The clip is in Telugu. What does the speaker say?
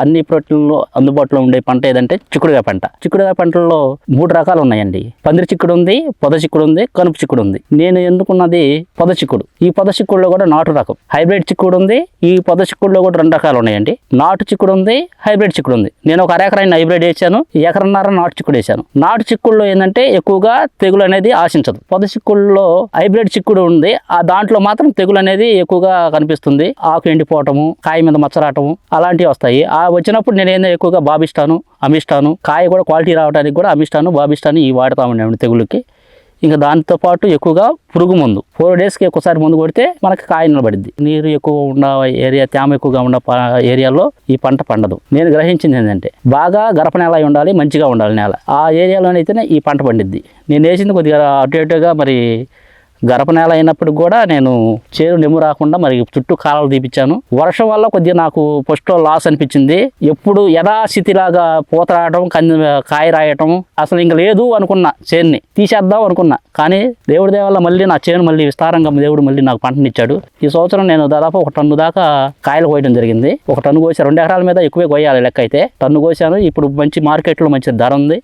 అన్ని ప్రోటీన్లు అందుబాటులో ఉండే పంట ఏదంటే చిక్కుడుగా పంట. చిక్కుడుగా పంటల్లో మూడు రకాలు ఉన్నాయండి. పందిరి చిక్కుడు ఉంది పొద చిక్కుడు ఉంది కనుపు చిక్కుడు ఉంది. నేను ఎన్నుకున్నది పొద చిక్కుడు? ఈ పొద చిక్కుడులో కూడా నాటు రకం. హైబ్రిడ్ చిక్కుడు ఉంది ఈ పొద చిక్కుడులో కూడా రెండు రకాలు ఉన్నాయండి. నాటు చిక్కుడు ఉంది హైబ్రిడ్ చిక్కుడు ఉంది. నేను ఒక అరెకరాన్ని హైబ్రిడ్ వేసాను ఎకరన్నర నాటు చిక్కుడు వేసాను. నాటు చిక్కుడులో ఏంటంటే ఎక్కువగా తెగులు అనేది ఆశించదు. పొద చిక్కుడులో హైబ్రిడ్ చిక్కుడు ఉంది ఆ దాంట్లో మాత్రం తెగులు అనేది ఎక్కువగా కనిపిస్తుంది. ఆకు ఎండిపోవటము కాయ మీద మచ్చరాటము అలాంటివి వస్తాయి. ఆ వచ్చినప్పుడు నేను ఏందో ఎక్కువగా బాబిస్తాను అమిస్తాను. కాయ కూడా క్వాలిటీ రావడానికి కూడా అమిస్తాను బాబిస్తాను ఈ వాడుతా ఉండే తెగులుకి ఇంకా దాంతో పాటు ఎక్కువగా పురుగు మందు. ఫోర్ డేస్కి ఒకసారి మందు కొడితే మనకి కాయ నిలబడిద్ది. నీరు ఎక్కువ ఉన్న ఏరియా తేమ ఎక్కువగా ఉన్న ఏరియాలో ఈ పంట పండదు. నేను గ్రహించింది ఏంటంటే బాగా గరప నేల అయి ఉండాలి మంచిగా ఉండాలి నేల. ఆ ఏరియాలోనైతేనే ఈ పంట పండిద్ది. నేను వేసింది కొద్దిగా అటు ఇటుగా మరి గరప నేల అయినప్పుడు కూడా నేను చేరు నెమ్ము రాకుండా మరి చుట్టూ కాలాలు తీపించాను వర్షం వల్ల కొద్దిగా నాకు ఫస్ట్లో లాస్ అనిపించింది. ఎప్పుడు యథాస్థితిలాగా పూత రావటం కంది కాయ రాయటం అసలు ఇంక లేదు అనుకున్నా చేన్ని. తీసేద్దాం అనుకున్నా. కానీ దేవుడి దేవల్ల మళ్ళీ నా చేను మళ్ళీ విస్తారంగా దేవుడు మళ్ళీ నాకు పంటనిచ్చాడు. ఈ సంవత్సరం నేను దాదాపు ఒక టన్ను దాకా కాయలు కోయడం జరిగింది. ఒక టన్ను కోసి రెండు ఎకరాల మీద ఎక్కువే కోయాలి లెక్క అయితే టన్ను కోసాను. ఇప్పుడు మంచి మార్కెట్లో మంచి ధర ఉంది.